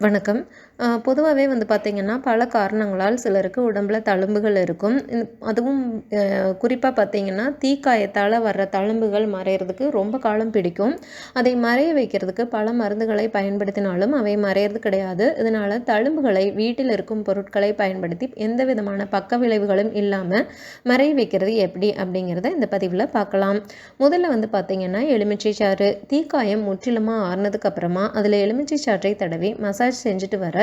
வணக்கம். பொதுவாகவே வந்து பார்த்திங்கன்னா பல காரணங்களால் சிலருக்கு உடம்பில் தழும்புகள் இருக்கும். அதுவும் குறிப்பாக பார்த்திங்கன்னா தீக்காயத்தால் வர்ற தழும்புகள் மறையிறதுக்கு ரொம்ப காலம் பிடிக்கும். அதை மறைய வைக்கிறதுக்கு பல மருந்துகளை பயன்படுத்தினாலும் அவை மறையிறது கிடையாது. இதனால் தழும்புகளை வீட்டில் இருக்கும் பொருட்களை பயன்படுத்தி எந்த விதமான பக்க விளைவுகளும் இல்லாமல் மறைய வைக்கிறது எப்படி அப்படிங்கிறத இந்த பதிவில் பார்க்கலாம் முதல்ல வந்து பார்த்திங்கன்னா எலுமிச்சை சாறு. தீக்காயம் முற்றிலுமாக ஆறுனதுக்கு அப்புறமா அதில் எலுமிச்சை சாற்றை தடவி மசாஜ் செஞ்சுட்டு வர.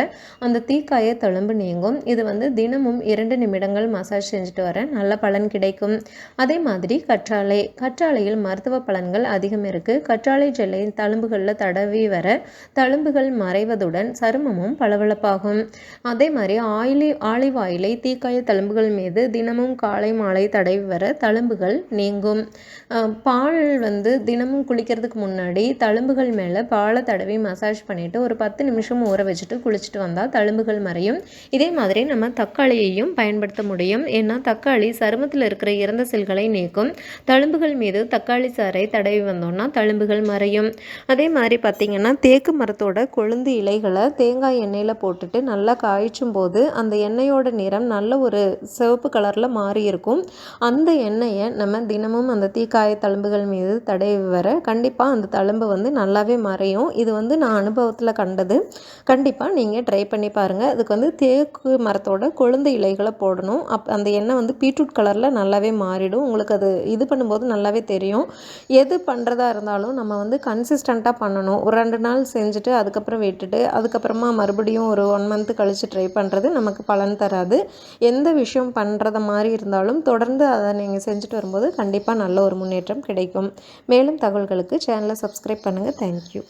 அந்த தீக்காய தழும்பு நீங்கும். இது வந்து தினமும் இரண்டு நிமிடங்கள் மசாஜ் செஞ்சுட்டு வர நல்ல பலன் கிடைக்கும். அதே மாதிரி கற்றாழை. கற்றாழையில் மருத்துவ பலன்கள் அதிகம் இருக்குது கற்றாழை ஜெல்லை தழும்புகளில் தடவி வர தழும்புகள் மறைவதுடன் சருமமும் பளபளப்பாகும். அதே மாதிரி ஆயிலி ஆலிவ் ஆயிலை தீக்காய தழும்புகள் மீது தினமும் காலை மாலை தடவி வர தழும்புகள் நீங்கும். பால் வந்து தினமும் குளிக்கிறதுக்கு முன்னாடி தழும்புகள் மேலே பாலை தடவி மசாஜ் பண்ணிவிட்டு ஒரு பத்து நிமிஷம் ஊற வச்சுட்டு குளிச்சுட்டு வந்தால் தழும்புகள் மறையும். இதே மாதிரி நம்ம தக்காளியையும் பயன்படுத்த முடியும். ஏன்னா தக்காளி சருமத்தில் இருக்கிற இறந்த செல்களை நீக்கும். தழும்புகள் மீது தக்காளி சாறை தடவி வந்தோம்னா தழும்புகள் மறையும். அதே மாதிரி பார்த்திங்கன்னா தேக்கு மரத்தோட கொழுந்து இலைகளை தேங்காய் எண்ணெயில் போட்டுட்டு நல்லா காய்ச்சும் போது அந்த எண்ணெயோட நிறம் நல்ல ஒரு சிவப்பு கலரில் மாறி இருக்கும். அந்த எண்ணெயை நம்ம தினமும் அந்த தீக்காய தழும்புகள் மீது தடவி வர கண்டிப்பாக அந்த தழும்பு வந்து நல்லாவே மறையும். இது வந்து நான் அனுபவத்தில் கண்டது. கண்டிப்பாக நீங்கள் ட்ரை பண்ணி பாருங்கள் அதுக்கு வந்து தேக்கு மரத்தோட கொழுந்து இலைகளை போடணும். அப் அந்த எண்ணெய் வந்து பீட்ரூட் கலரில் நல்லாவே மாறிடும். உங்களுக்கு அது இது பண்ணும்போது நல்லாவே தெரியும். எது பண்ணுறதா இருந்தாலும் நம்ம வந்து கன்சிஸ்டண்ட்டாக பண்ணணும். ஒரு ரெண்டு நாள் செஞ்சுட்டு அதுக்கப்புறம் விட்டுட்டு அதுக்கப்புறமா மறுபடியும் ஒரு ஒன் மந்த்து கழித்து ட்ரை பண்ணுறது நமக்கு பலன் தராது. எந்த விஷயம் பண்ணுறத மாதிரி இருந்தாலும் தொடர்ந்து அதை நீங்கள் செஞ்சுட்டு வரும்போது கண்டிப்பாக நல்ல ஒரு முன்னேற்றம் கிடைக்கும். மேலும் தகவல்களுக்கு சேனலை சப்ஸ்கிரைப் பண்ணுங்கள் தேங்க்யூ